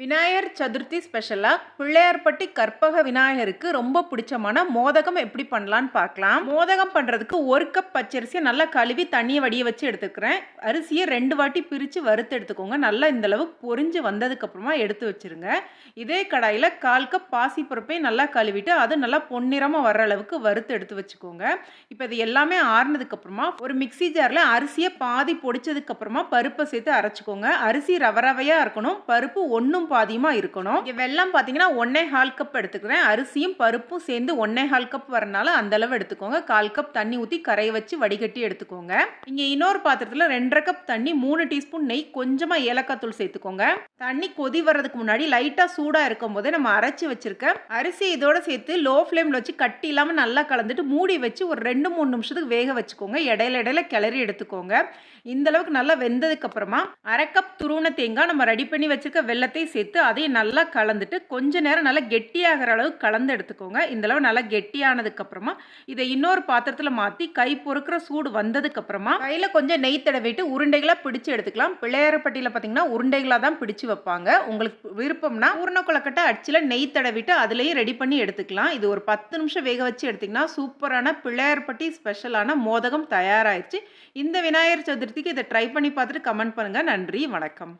விநாயகர் சதுர்த்தி ஸ்பெஷலாக பிள்ளையார்பட்டி கற்பக விநாயகருக்கு ரொம்ப பிடிச்சமான மோதகம் எப்படி பண்ணலான்னு பார்க்கலாம். மோதகம் பண்ணுறதுக்கு ஒரு கப் பச்சரிசியை நல்லா கழுவி தண்ணியை வடிய வச்சு எடுத்துக்கிறேன். அரிசியை ரெண்டு வாட்டி பிரித்து வறுத்து எடுத்துக்கோங்க. நல்லா இந்த பொறிஞ்சு வந்ததுக்கப்புறமா எடுத்து வச்சுருங்க. இதே கடாயில் கால் கப் பாசிப்பருப்பையும் நல்லா கழுவிட்டு அது நல்லா பொன்னிறமாக வர்ற அளவுக்கு வறுத்து எடுத்து வச்சுக்கோங்க. இப்போ இது எல்லாமே ஆறுனதுக்கப்புறமா ஒரு மிக்ஸி ஜாரில் அரிசியை பாதி பொடிச்சதுக்கப்புறமா பருப்பை சேர்த்து அரைச்சிக்கோங்க. அரிசி ரவ ரவையாக இருக்கணும். பருப்பு ஒன்றும் பாதியமாக இருக்கணும்? இங்கே வெள்ளம் பார்த்தீங்கன்னா ஒன்றே ஹால் கப் எடுத்துக்கிறேன். அரிசியும் பருப்பும் சேர்ந்து ஒன்றே ஹால் கப் வரனால அந்த அளவு எடுத்துக்கோங்க. கால் கப் தண்ணி ஊற்றி கரையை வச்சு வடிகட்டி எடுத்துக்கோங்க. இங்கே இன்னொரு பாத்திரத்தில் ரெண்டரை கப் தண்ணி மூணு டீஸ்பூன் நெய் கொஞ்சமாக ஏலக்காய் தூள் சேர்த்துக்கோங்க. தண்ணி கொதி வர்றதுக்கு முன்னாடி லைட்டாக சூடாக இருக்கும் போதே நம்ம அரைச்சி வச்சிருக்க அரிசி இதோட சேர்த்து லோ ஃப்ளேமில் வச்சு கட்டி இல்லாமல் நல்லா கலந்துட்டு மூடி வச்சு ஒரு ரெண்டு மூணு நிமிஷத்துக்கு வேக வச்சுக்கோங்க. இடையில இடையில கிளறி எடுத்துக்கோங்க. இந்த அளவுக்கு நல்லா வெந்ததுக்கு அப்புறமா அரை கப் துருவன தேங்காய் நம்ம ரெடி பண்ணி வச்சிருக்க வெள்ளத்தை சேர்த்து அதையும் நல்லா கலந்துட்டு கொஞ்ச நேரம் நல்லா கெட்டியாகிற அளவுக்கு கலந்து எடுத்துக்கோங்க. இந்த அளவு நல்லா கெட்டியானதுக்கப்புறமா இதை இன்னொரு பாத்திரத்தில் மாற்றி கை பொறுக்கிற சூடு வந்ததுக்கப்புறமா கையில் கொஞ்சம் நெய் தடவிட்டு உருண்டைகளாக பிடிச்சு எடுத்துக்கலாம். பிள்ளையாரப்பட்டியில் பார்த்தீங்கன்னா உருண்டைகளாக தான் பிடிச்சு வைப்பாங்க. உங்களுக்கு விருப்பம்னா பூர்ண அடிச்சில் நெய் தடவிட்டு அதுலேயும் ரெடி பண்ணி எடுத்துக்கலாம். இது ஒரு பத்து நிமிஷம் வேக வச்சு எடுத்திங்கன்னா சூப்பரான பிள்ளையார்பட்டி ஸ்பெஷலான மோதகம் தயாராகிடுச்சு இந்த விநாயகர் சதுர்த்திக்கு இதை ட்ரை பண்ணி பார்த்துட்டு கமெண்ட் பண்ணுங்கள் நன்றி வணக்கம்.